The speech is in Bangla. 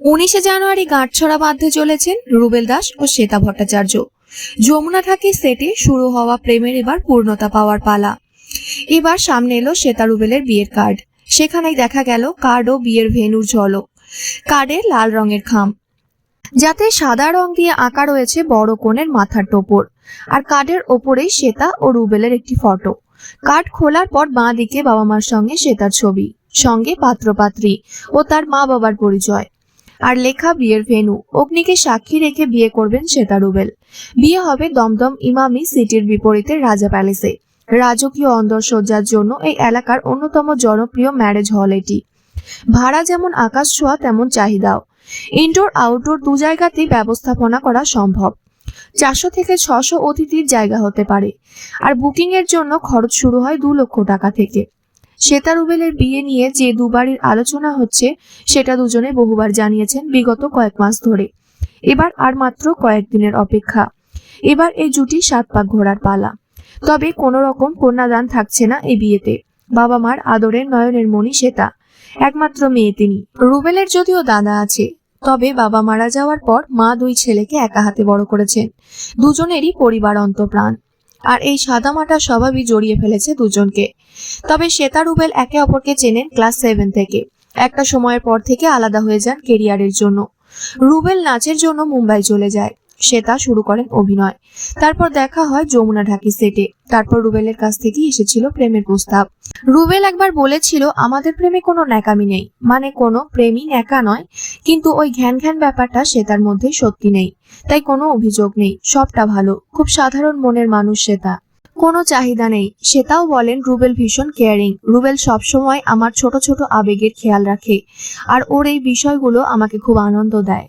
উনিশে জানুয়ারি গাঁটছড়া বাঁধতে চলেছেন রুবেল দাস ও শ্বেতা ভট্টাচার্য। যমুনা ঠাকির সেটে শুরু হওয়া প্রেমের এবার পূর্ণতা পাওয়ার পালা। এবার সামনে এলো শ্বেতা রুবেলের বিয়ের কার্ড। সেখানেই দেখা গেল কার্ড ও বিয়ের ভেনুর ঝলক। কার্ডে লাল রঙের খাম। যাতে সাদা রং দিয়ে আঁকা রয়েছে বড় কোণের মাথার টোপর। আর কার্ডের ওপরেই শ্বেতা ও রুবেলের একটি ফটো। কার্ড খোলার পর বাঁ দিকে বাবা মার সঙ্গে শ্বেতার ছবি। সঙ্গে পাত্রপাত্রী ও তার মা বাবার পরিচয়। আর লেখা বিয়ের ভেনু অগ্নিকে সাক্ষী রেখে বিয়ে করবেন শ্বেতা রুবেল বিয়ে হবে দমদম ইমামি সিটির বিপরীতে রাজা প্যালেসে। রাজকীয় অন্দরসজ্জার জন্য এই এলাকার অন্যতম জনপ্রিয় ম্যারেজ হল এটি। ভাড়া যেমন আকাশ ছোঁয়া, তেমন চাহিদাও। ইনডোর, আউটডোর দু জায়গাতেই ব্যবস্থাপনা করা সম্ভব। চারশো থেকে ছশো অতিথির জায়গা হতে পারে। আর বুকিং এর জন্য খরচ শুরু হয় দু লক্ষ টাকা থেকে। শ্বেতা রুবেলের বিয়ে নিয়ে যে দুবারের আলোচনা হচ্ছে, সেটা দুজনে বহুবার জানিয়েছেন বিগত কয়েক মাস ধরে। এবার আর মাত্র কয়েকদিনের অপেক্ষা। এবার এই জুটি সাত পাক ঘোরার পালা। তবে কোনো রকম কন্যাদান থাকছে না এই বিয়েতে। বাবা মার আদরের নয়নের মণি শ্বেতা। একমাত্র মেয়ে তিনি। রুবেলের যদিও দাদা আছে, তবে বাবা মারা যাওয়ার পর মা দুই ছেলেকে একা হাতে বড় করেছেন। দুজনেরই পরিবার অন্তপ্রাণ। আর এই সাদামাটা স্বভাবই জড়িয়ে ফেলেছে দুজনকে। তবে শ্বেতা রুবেল একে অপরকে চেনেন ক্লাস সেভেন থেকে। একটা সময়ের পর থেকে আলাদা হয়ে যান কেরিয়ারের জন্য। রুবেল নাচের জন্য মুম্বাই চলে যায়। শ্বেতা শুরু করেন অভিনয়। তারপর দেখা হয় যমুনা ঢাকি সেটে। তারপর রুবেলের কাছ থেকেই এসেছিল প্রেমের প্রস্তাব। রুবেল একবার বলেছিল, আমাদের প্রেমে কোনো ন্যাকামি নেই। মানে কোনো প্রেমই ন্যাকা নয়, কিন্তু ওই ঘ্যান ঘ্যান ব্যাপারটা শ্বেতার মধ্যে সত্যি নেই। তাই কোনো অভিযোগ নেই, সবটা ভালো। খুব সাধারণ মনের মানুষ শ্বেতা কোনো চাহিদা নেই। সেটাও বলেন, রুবেল ভীষণ কেয়ারিং। রুবেল সবসময় আমার ছোট ছোট আবেগের খেয়াল রাখে। আর ওর এই বিষয়গুলো আমাকে খুব আনন্দ দেয়।